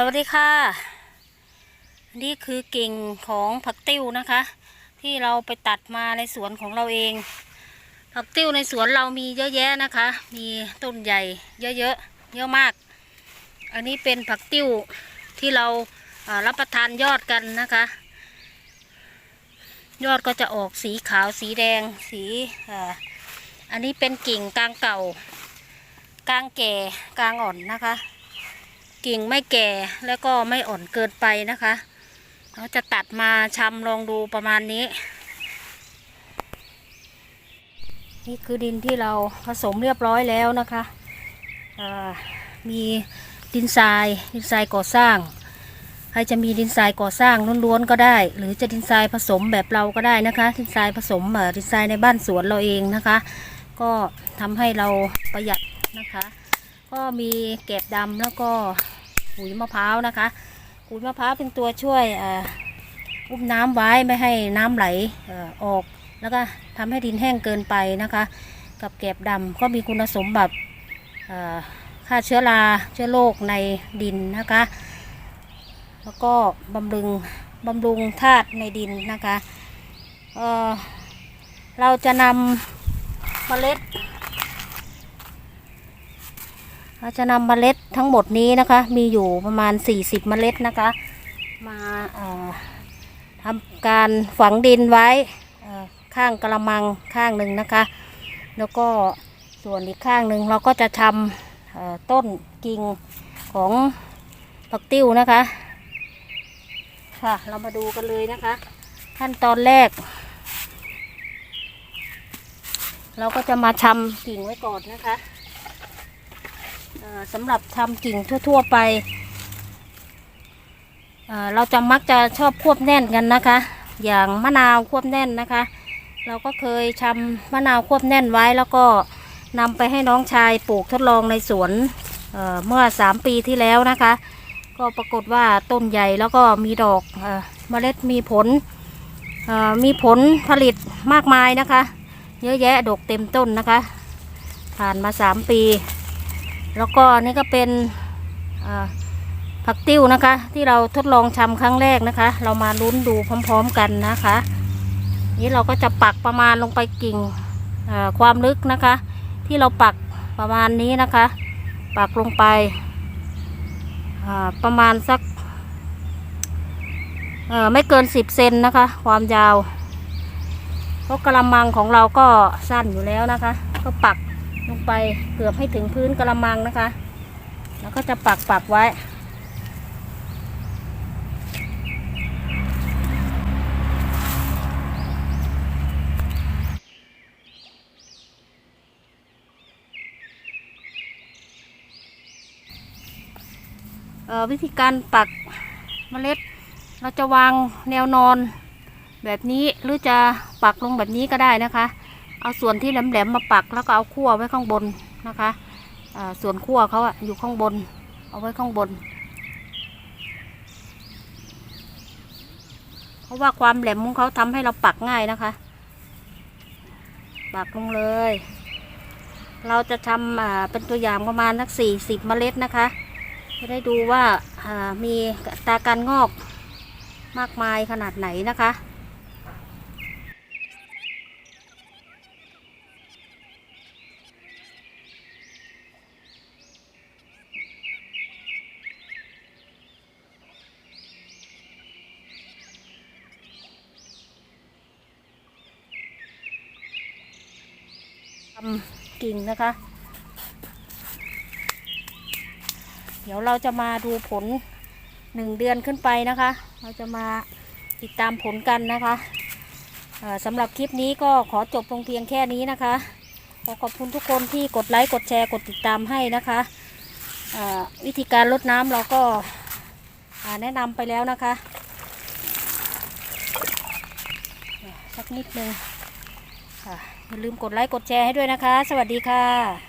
สวัสดีค่ะนี่คือกิ่งของผักติ้วนะคะ ที่เราไปตัดมาในสวนของเราเอง ผักติ้วในสวนเรามีเยอะแยะนะคะ มีต้นใหญ่เยอะๆเยอะมาก อันนี้เป็นผักติ้วที่เรารับประทานยอดกันนะคะ ยอดก็จะออกสีขาวสีแดงสีอันนี้เป็นกิ่งกลางเก่ากลางแก่กลางอ่อนนะคะ กิ่งไม่แก่แล้วก็ไม่อ่อนเกินไปนะคะเราจะตัดมาชำลองดูประมาณนี้ นี่คือดินที่เราผสมเรียบร้อยแล้วนะคะมีดินทรายดินทรายก่อสร้าง ใครจะมีดินทรายก่อสร้างล้วนๆก็ได้ หรือจะดินทรายผสมแบบเราก็ได้นะคะ ดินทรายผสมเอ่อดินทรายในบ้านสวนเราเองนะคะ ก็ทำให้เราประหยัดนะคะ ก็มีเก็บดำแล้วก็ ปุ๋ยมะพร้าวนะคะปุ๋ยมะพร้าวเป็นตัวช่วยอุ้มน้ำไว้ไม่ให้น้ำไหลออก แล้วก็ทำให้ดินแห้งเกินไปนะคะ กับเก็บดำก็มีคุณสมบัติฆ่าเชื้อราเชื้อโรคในดินนะคะ แล้วก็บำรุงบำรุงธาตุในดินนะคะเเราจะนำเมล็ด เราจะนำเมล็ดทั้งหมดนี้นะคะ มีอยู่ประมาณ 40 เมล็ดนะคะ มาทำการฝังดินไว้ข้างกระมังข้างหนึ่งนะคะ แล้วก็ส่วนอีกข้างหนึ่งเราก็จะทำต้นกิ่งของผักติ้วนะคะค่ะเรามาดูกันเลยนะคะ ขั้นตอนแรก เราก็จะมาชำกิ่งไว้ก่อนนะคะ สำหรับทำกิ่งทั่ว ๆไปเเราจะมักจะชอบควบแน่นกันนะคะ อย่างมะนาวควบแน่นนะคะ เราก็เคยชำมะนาวควบแน่นไว้แล้วก็นำไปให้น้องชายปลูกทดลองในสวนเเมื่อสามปีที่แล้วนะคะ ก็ปรากฏว่าต้นใหญ่แล้วก็มีดอกเอ่อเมล็ดมีผลมีผลผลิตมากมายนะคะ เยอะแยะดกเต็มต้นนะคะ ผ่านมาสามปี แล้วก็นี่ก็เป็นผักติ้วนะคะ ที่เราทดลองชำครั้งแรกนะคะ เรามาลุ้นดูพร้อม ๆกันนะคะ นี้เราก็จะปักประมาณลงไปกิ่งความลึกนะคะ ที่เราปักประมาณนี้นะคะ ปักลงไปประมาณสักไม่เกินสิบเซนนะคะ ความยาวเพราะกระมังของเราก็สั้นอยู่แล้วนะคะ ก็ปัก ลงไปเกือบให้ถึงพื้นกระมังนะคะ แล้วก็จะปักปักไว้วิธีการปักเมล็ด เราจะวางแนวนอนแบบนี้หรือจะปักลงแบบนี้ก็ได้นะคะ เอาส่วนที่แหลมๆมาปักแล้วก็เอาขั้วไว้ข้างบนนะคะส่วนขั้วเขาอะอยู่ข้างบน เอาไว้ข้างบน เพราะว่าความแหลมของเขาทำให้เราปักง่ายนะคะ ปักลงเลย เราจะทำเป็นตัวอย่างประมาณสักสี่สิบเมล็ดนะคะ จะได้ดูว่ามีตาการงอกมากมายขนาดไหนนะคะำกิ่งนะคะ เดี๋ยวเราจะมาดูผลหนึ่งเดือนขึ้นไปนะคะ เราจะมาติดตามผลกันนะคะสำหรับคลิปนี้ก็ขอจบลงเพียงแค่นี้นะคะ ขอขอบคุณทุกคนที่กดไลค์กดแชร์กดติดตามให้นะคะวิธีการลดน้ำเราก็แนะนำไปแล้วนะคะ สักนิดนึงค่ะ อย่าลืมกดไลค์กดแชร์ให้ด้วยนะคะ สวัสดีค่ะ